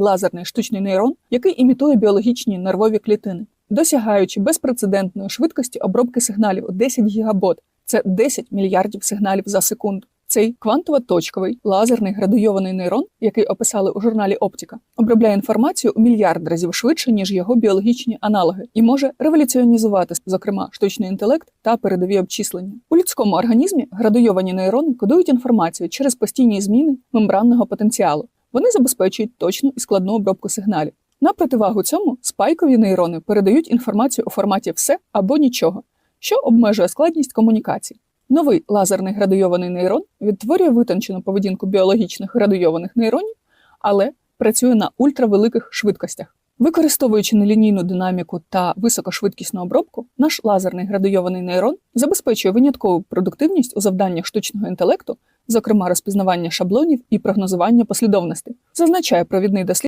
лазерний штучний нейрон, який імітує біологічні нервові клітини, досягаючи безпрецедентної швидкості обробки сигналів у 10 гігабот. Це 10 мільярдів сигналів за секунду. Цей квантово-точковий лазерний градуйований нейрон, який описали у журналі Оптіка, обробляє інформацію у мільярд разів швидше, ніж його біологічні аналоги, і може революціонізувати, зокрема, штучний інтелект та передові обчислення. У людському організмі градуйовані нейрони кодують інформацію через постійні зміни мембранного потенціалу. Вони забезпечують точну і складну обробку сигналів. На противагу цьому спайкові нейрони передають інформацію у форматі все або нічого, що обмежує складність комунікацій. Новий лазерний градуйований нейрон відтворює витончену поведінку біологічних градуйованих нейронів, але працює на ультравеликих швидкостях. Використовуючи нелінійну динаміку та високошвидкісну обробку, наш лазерний градуйований нейрон забезпечує виняткову продуктивність у завданнях штучного інтелекту, зокрема розпізнавання шаблонів і прогнозування послідовностей, зазначає провідний дослідник